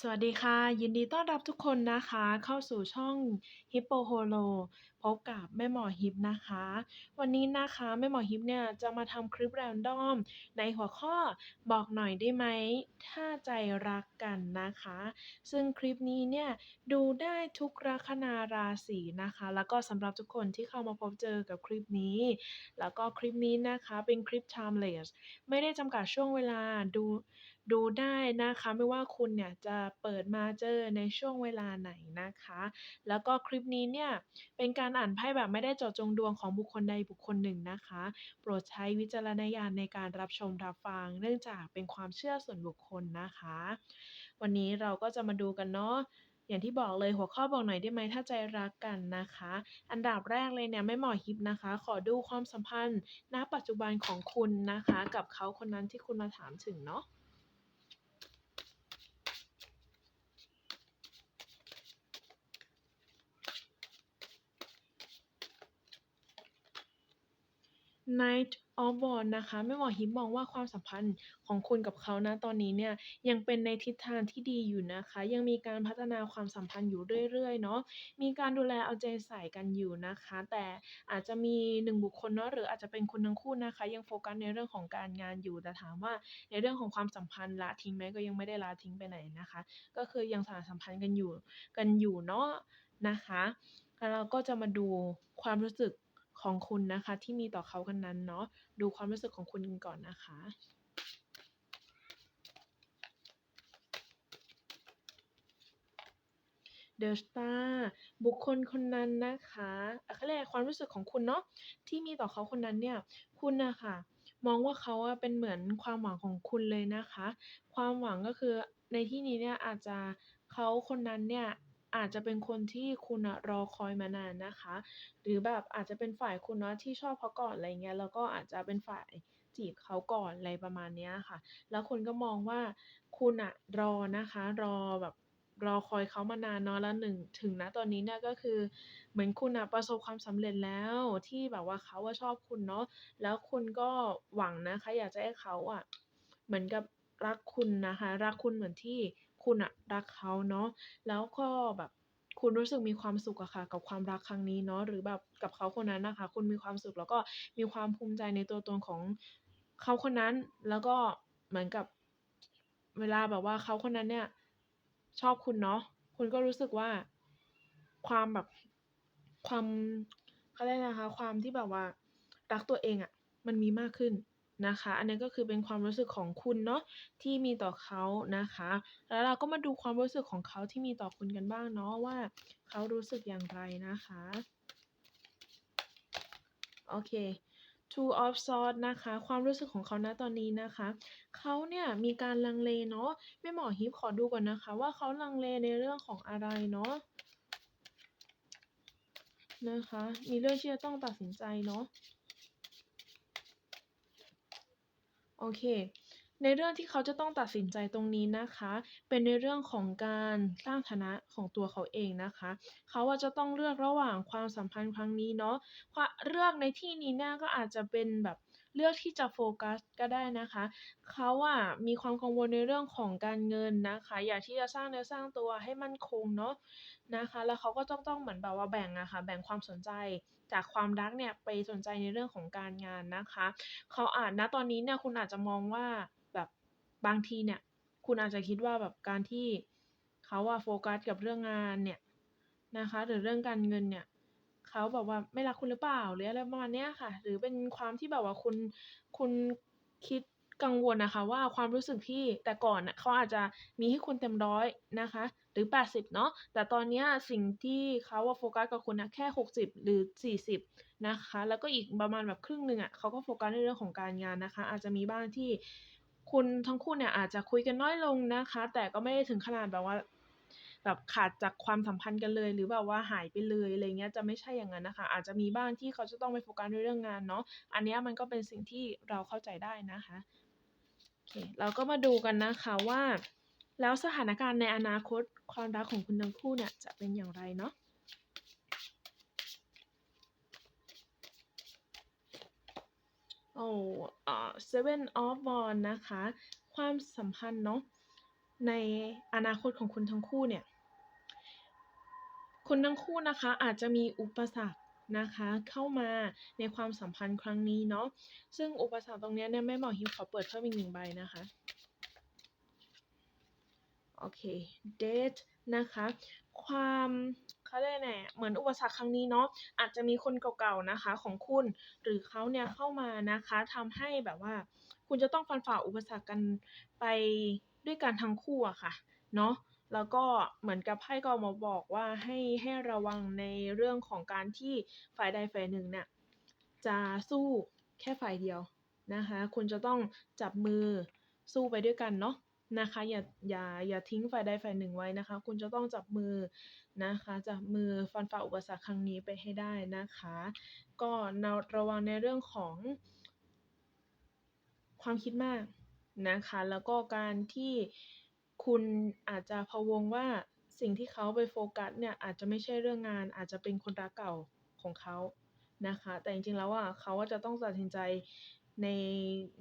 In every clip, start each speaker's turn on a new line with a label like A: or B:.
A: สวัสดีค่ะ ยินดีต้อนรับทุกคนนะคะ เข้าสู่ช่อง Hippo Holo พบกับแม่หมอฮิปนะคะ วันนี้นะคะแม่หมอฮิปเนี่ยจะมาทำคลิปแรนดอม ในหัวข้อบอกหน่อยได้ไหม ถ้าใจรักกันนะคะ ซึ่งคลิปนี้เนี่ยดูได้ทุกลัคนาราศีนะคะ แล้วก็สำหรับทุกคนที่เข้ามาพบเจอกับคลิปนี้ แล้วก็คลิปนี้นะคะเป็นคลิป timeless ไม่ได้จำกัดช่วงเวลาดู ดูได้นะคะ ไม่ว่าคุณเนี่ยจะเปิดมาเจอในช่วงเวลาไหนนะคะ แล้วก็คลิปนี้เนี่ยเป็นการอ่านไพ่แบบไม่ได้เจาะจงดวงของบุคคลใดบุคคลหนึ่งนะคะ โปรดใช้วิจารณญาณในการรับชมรับฟัง เนื่องจากเป็นความเชื่อส่วนบุคคลนะคะ วันนี้เราก็จะมาดูกันเนาะอย่างที่บอกเลยหัวข้อบอกหน่อยได้ไหมถ้าใจรักกันนะคะ อันดับแรกเลยเนี่ยไม่หมอฮิปนะคะ ขอดูความสัมพันธ์ ณปัจจุบันของคุณนะคะ กับเขาคนนั้นที่คุณมาถามถึงเนาะ Knight of Wands นะคะ แม่หมอฮิปมองว่าความสัมพันธ์ของคุณกับเขาณตอนนี้เนี่ยยังเป็นในทิศทางที่ดีอยู่นะคะ ยังมีการพัฒนาความสัมพันธ์อยู่เรื่อยๆเนาะมีการดูแลเอาใจใส่กันอยู่นะคะ แต่อาจจะมีหนึ่งบุคคลเนาะหรืออาจจะเป็นคุณทั้งคู่นะคะ ยังโฟกัสในเรื่องของการงานอยู่แต่ถามว่าในเรื่องของความสัมพันธ์ละทิ้งไหมก็ยังไม่ได้ละทิ้งไปไหนนะคะ ก็คือยังสานสัมพันธ์กันอยู่กันอยู่เนาะนะคะแล้วเราก็จะมาดูความรู้สึก ของคุณนะคะ ที่มีต่อเขาคนนั้นเนาะดูความรู้สึกของคุณกันก่อนนะคะ The Star บุคคลคนนั้นนะคะอะเขาเรียกความรู้สึกของคุณเนาะที่มีต่อเขาคนนั้นเนี่ย คุณนะคะมองว่าเขาเป็นเหมือนความหวังของคุณเลยนะคะ ความหวังก็คือในที่นี้เนี่ยอาจจะเขาคนนั้นเนี่ย อาจจะเป็นคนที่คุณรอคอยมานานนะคะ หรือแบบอาจจะเป็นฝ่ายคุณเนาะที่ชอบเขาก่อนอะไรเงี้ยแล้วก็อาจจะเป็นฝ่ายจีบเขาก่อนอะไรประมาณเนี้ยค่ะ แล้วคุณก็มองว่าคุณน่ะรอนะคะ รอแบบรอคอยเขามานานเนาะแล้วหนึ่งถึงณตอนนี้เนี่ยก็คือ เหมือนคุณน่ะประสบความสำเร็จแล้วที่แบบว่าเขาอะชอบคุณเนาะแล้วคุณก็หวังนะคะ อยากจะให้เขาอะเหมือนกับรักคุณนะคะ รักคุณเหมือนที่ คุณน่ะรักเขาเนาะแล้วก็แบบคุณรู้สึกมีความสุขอะค่ะ กับความรักครั้งนี้เนาะหรือแบบกับเขาคนนั้นนะคะ คุณมีความสุขแล้วก็มีความภูมิใจในตัวตนของเขาคนนั้น แล้วก็เหมือนกับเวลาแบบว่าเขาคนนั้นเนี่ย ชอบคุณเนาะคุณก็รู้สึกว่าความแบบความเขาเรียกอะไรนะคะ ความที่แบบว่ารักตัวเองอะมันมีมากขึ้น นะคะ อันนี้ก็คือเป็นความรู้สึกของคุณเนาะที่มีต่อเขานะคะ แล้วเราก็มาดูความรู้สึกของเขาที่มีต่อคุณกันบ้างเนาะว่าเขารู้สึกอย่างไรนะคะโอเค Two of Swords นะคะ ความรู้สึกของเขาณตอนนี้นะคะ เขาเนี่ยมีการลังเลเนาะแม่หมอฮิปขอดูก่อนนะคะ ว่าเขาลังเลในเรื่องของอะไรเนาะนะคะ มีเรื่องที่จะต้องตัดสินใจเนาะ โอเค ในเรื่องที่เขาจะต้องตัดสินใจตรงนี้นะคะ เป็นในเรื่องของการสร้างฐานะของตัวเขาเองนะคะ เขาว่าจะต้องเลือกระหว่างความสัมพันธ์ครั้งนี้เนาะเลือกในที่นี้เนี่ยก็อาจจะเป็นแบบ เลือกที่จะโฟกัสก็ได้นะคะเขาอะมีความกังวลในเรื่องของการเงินนะคะ อยากที่จะสร้างเนื้อสร้างตัวให้มั่นคงเนาะนะคะ แล้วเขาก็ต้องต้องเหมือนแบบว่าแบ่งอะค่ะแบ่งความสนใจจากความรักเนี่ยไปสนใจในเรื่องของการงานนะคะเขาอาจณตอนนี้เนี่ยคุณอาจจะมองว่าแบบบางทีเนี่ย คุณอาจจะคิดว่าแบบการที่เขาอะโฟกัสกับเรื่องงานเนี่ยนะคะ หรือเรื่องการเงินเนี่ย เขาแบบว่าไม่รักคุณหรือเปล่าหรืออะไรประมาณเนี้ยค่ะ หรือเป็นความที่แบบว่าคุณคุณคิดกังวลนะคะ ว่าความรู้สึกที่แต่ก่อนน่ะเขาอาจจะมีให้คุณเต็มร้อยนะคะ หรือ 80 เนาะแต่ตอนเนี้ยสิ่งที่เขาโฟกัสกับคุณน่ะแค่ 60 หรือ 40 นะคะ แล้วก็อีกประมาณแบบครึ่งหนึ่งอะเขาก็โฟกัสในเรื่องของการงานนะคะ อาจจะมีบ้างที่คุณทั้งคู่เนี่ยอาจจะคุยกันน้อยลงนะคะ แต่ก็ไม่ได้ถึงขนาดแบบว่า แบบขาดจากความสัมพันธ์กันเลย หรือแบบว่าหายไปเลยอะไรเงี้ยจะไม่ใช่อย่างนั้นนะคะ อาจจะมีบ้างที่เขาจะต้องไปโฟกัสในเรื่องงานเนาะอันนี้มันก็เป็นสิ่งที่เราเข้าใจได้นะคะโอเคเราก็มาดูกันนะคะว่า แล้วสถานการณ์ในอนาคตความรักของคุณทั้งคู่เนี่ยจะเป็นอย่างไรเนาะโอ้อ่า Seven of w a n d นะคะ ความสัมพันธ์เนาะในอนาคตของคุณทั้งคู่เนี่ย คุณทั้งคู่นะคะอาจจะมีอุปสรรคนะคะเข้ามาในความสัมพันธ์ครั้งนี้เนาะซึ่งอุปสรรคตรงนี้เนี่ยแม่หมอฮิวขอเปิดเพิ่มอีกหนึ่งใบนะคะโอเค date นะคะความเขาเรียกไงเหมือนอุปสรรคครั้งนี้เนาะอาจจะมีคนเก่าๆนะคะของคุณหรือเขาเนี่ยเข้ามานะคะทำให้แบบว่า คุณจะต้องฟันฝ่าอุปสรรคกันไปด้วยกันทั้งคู่อะค่ะเนาะ แล้วก็เหมือนกับไพ่ก็ออกมาบอกว่าให้ให้ระวังในเรื่องของการที่ฝ่ายใดฝ่ายหนึ่งเนี่ยจะสู้แค่ฝ่ายเดียวนะคะ คุณจะต้องจับมือสู้ไปด้วยกันเนาะนะคะอย่าอย่าอย่าทิ้งฝ่ายใดฝ่ายหนึ่งไว้นะคะ คุณจะต้องจับมือนะคะจับมือฟันฝ่าอุปสรรคครั้งนี้ไปให้ได้นะคะ ก็ระวังในเรื่องของความคิดมากนะคะ แล้วก็การที่ คุณอาจจะพะวงว่าสิ่งที่เขาไปโฟกัสเนี่ยอาจจะไม่ใช่เรื่องงาน อาจจะเป็นคนรักเก่าของเขานะคะ แต่จริงๆแล้วอะเขาจะต้องตัดสินใจใน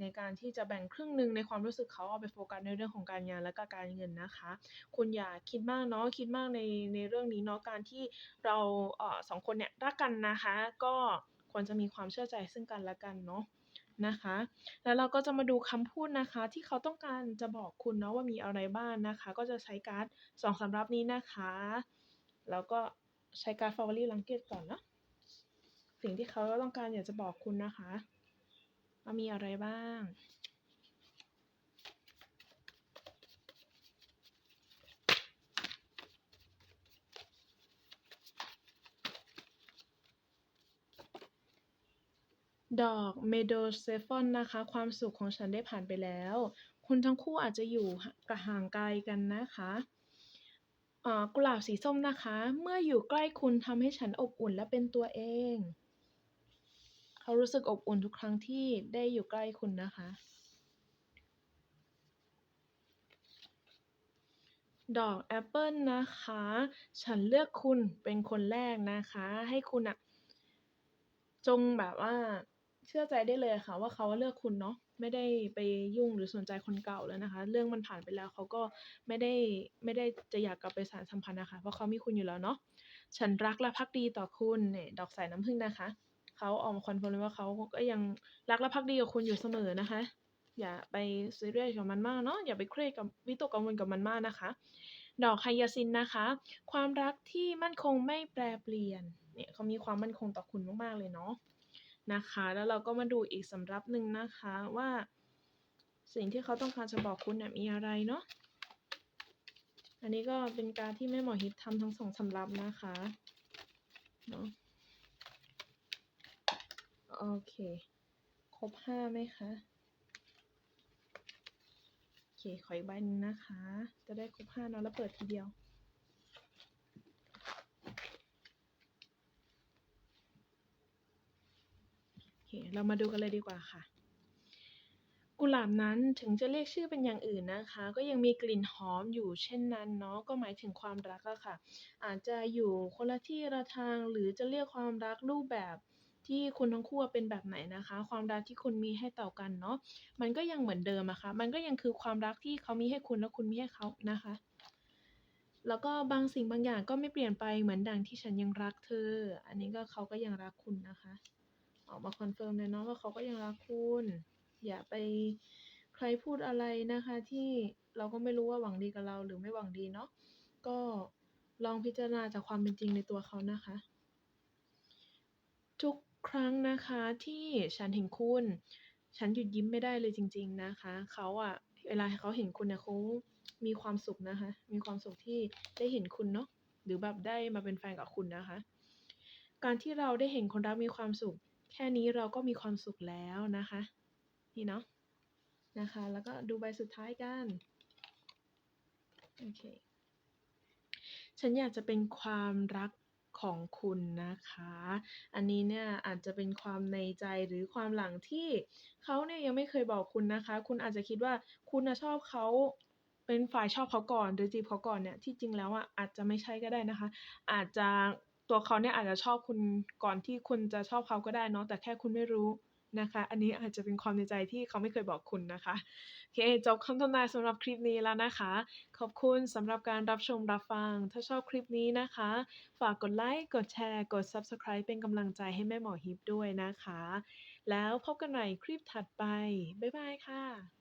A: ในการที่จะแบ่งครึ่งหนึ่งในความรู้สึกเขาเอาไปโฟกัสในเรื่องของการงานและก็การเงินนะคะ คุณอย่าคิดมากเนาะคิดมากในในเรื่องนี้เนาะการที่เราเออสองคนเนี่ยรักกันนะคะ ก็ควรจะมีความเชื่อใจซึ่งกันและกันเนาะ นะคะ แล้วเราก็จะมาดูคำพูดนะคะ ที่เขาต้องการจะบอกคุณเนาะว่ามีอะไรบ้างนะคะ ก็จะใช้การ์ดสองสำรับนี้นะคะ แล้วก็ใช้การ์ดฟาวอรี่ลังเกตก่อนเนาะสิ่งที่เขาต้องการอยากจะบอกคุณนะคะว่ามีอะไรบ้าง ดอกเมโดเซฟอนนะคะ ความสุขของฉันได้ผ่านไปแล้ว คุณทั้งคู่อาจจะอยู่กระห่างไกลกันนะคะอ่ากุหลาบสีส้มนะคะ เมื่ออยู่ใกล้คุณทำให้ฉันอบอุ่นและเป็นตัวเอง เขารู้สึกอบอุ่นทุกครั้งที่ได้อยู่ใกล้คุณนะคะ ดอกแอปเปิลนะคะ ฉันเลือกคุณเป็นคนแรกนะคะ ให้คุณอะจงแบบว่า เชื่อใจได้เลยค่ะ ว่าเขาเลือกคุณเนาะไม่ได้ไปยุ่งหรือสนใจคนเก่าแล้วนะคะ เรื่องมันผ่านไปแล้วเขาก็ไม่ได้ไม่ได้จะอยากกลับไปสานสัมพันธ์นะคะ เพราะเขามีคุณอยู่แล้วเนาะฉันรักและพักดีต่อคุณเนี่ยดอกสายน้ำผึ้งนะคะเขาออกมาคอนเฟิร์มเลยว่าเขาก็ยังรักและพักดีกับคุณอยู่เสมอนะคะ อย่าไปซีเรียสกับมันมากเนาะอย่าไปเครียดกับวิตกกังวลกับมันมากนะคะ ดอกไฮยาซินนะคะ ความรักที่มั่นคงไม่แปรเปลี่ยนเนี่ยเขามีความมั่นคงต่อคุณมากๆเลยเนาะ นะคะ แล้วเราก็มาดูอีกสำรับหนึ่งนะคะว่า สิ่งที่เขาต้องการจะบอกคุณเนี่ยมีอะไรเนาะอันนี้ก็เป็นการที่แม่หมอฮิตทำทั้งสองสำรับนะคะเนาะโอเค ครบห้าไหมคะโอเค ขออีกใบหนึงนะคะ จะได้ครบห้าเนาะแล้วเปิดทีเดียว เคเรามาดูกันเลยดีกว่าค่ะ กุหลาบนั้นถึงจะเรียกชื่อเป็นอย่างอื่นนะคะ ก็ยังมีกลิ่นหอมอยู่เช่นนั้นเนาะก็หมายถึงความรักอะค่ะ อาจจะอยู่คนละที่ละทางหรือจะเรียกความรักรูปแบบที่คุณทั้งคู่เป็นแบบไหนนะคะ ความรักที่คุณมีให้ต่อกันเนาะมันก็ยังเหมือนเดิมอะค่ะมันก็ยังคือความรักที่เขามีให้คุณและคุณมีให้เขานะคะ แล้วก็บางสิ่งบางอย่างก็ไม่เปลี่ยนไปเหมือนดังที่ฉันยังรักเธอ อันนี้ก็เขาก็ยังรักคุณนะคะ ออกมาคอนเฟิร์มเลยเนาะว่าเขาก็ยังรักคุณ อย่าไปใครพูดอะไรนะคะ ที่เราก็ไม่รู้ว่าหวังดีกับเราหรือไม่หวังดีเนาะก็ลองพิจารณาจากความเป็นจริงในตัวเขานะคะ ทุกครั้งนะคะที่ฉันเห็นคุณ ฉันหยุดยิ้มไม่ได้เลยจริง ๆนะคะเขาอะเวลาเขาเห็นคุณเนี่ยเขามีความสุขนะคะ มีความสุขที่ได้เห็นคุณเนาะหรือแบบได้มาเป็นแฟนกับคุณนะคะ การที่เราได้เห็นคนรักมีความสุข แค่นี้เราก็มีความสุขแล้วนะคะ นี่เนาะนะคะ แล้วก็ดูใบสุดท้ายกันโอเคฉันอยากจะเป็นความรักของคุณนะคะ อันนี้เนี่ยอาจจะเป็นความในใจหรือความหลังที่เขาเนี่ยยังไม่เคยบอกคุณนะคะ คุณอาจจะคิดว่าคุณน่ะชอบเขาเป็นฝ่ายชอบเขาก่อนหรือจีบเขาก่อนเนี่ยที่จริงแล้วอะอาจจะไม่ใช่ก็ได้นะคะ อาจจะ ตัวเขาเนี่ยอาจจะชอบคุณก่อนที่คุณจะชอบเขาก็ได้เนาะแต่แค่คุณไม่รู้นะคะ อันนี้อาจจะเป็นความในใจที่เขาไม่เคยบอกคุณนะคะโอเคจบคำทำนายสำหรับคลิปนี้แล้วนะคะ ขอบคุณสำหรับการรับชมรับฟัง ถ้าชอบคลิปนี้นะคะ ฝากกดไลค์ กดแชร์ กด Subscribe เป็นกำลังใจให้แม่หมอฮิปด้วยนะคะ แล้วพบกันใหม่คลิปถัดไป บ๊ายบายค่ะ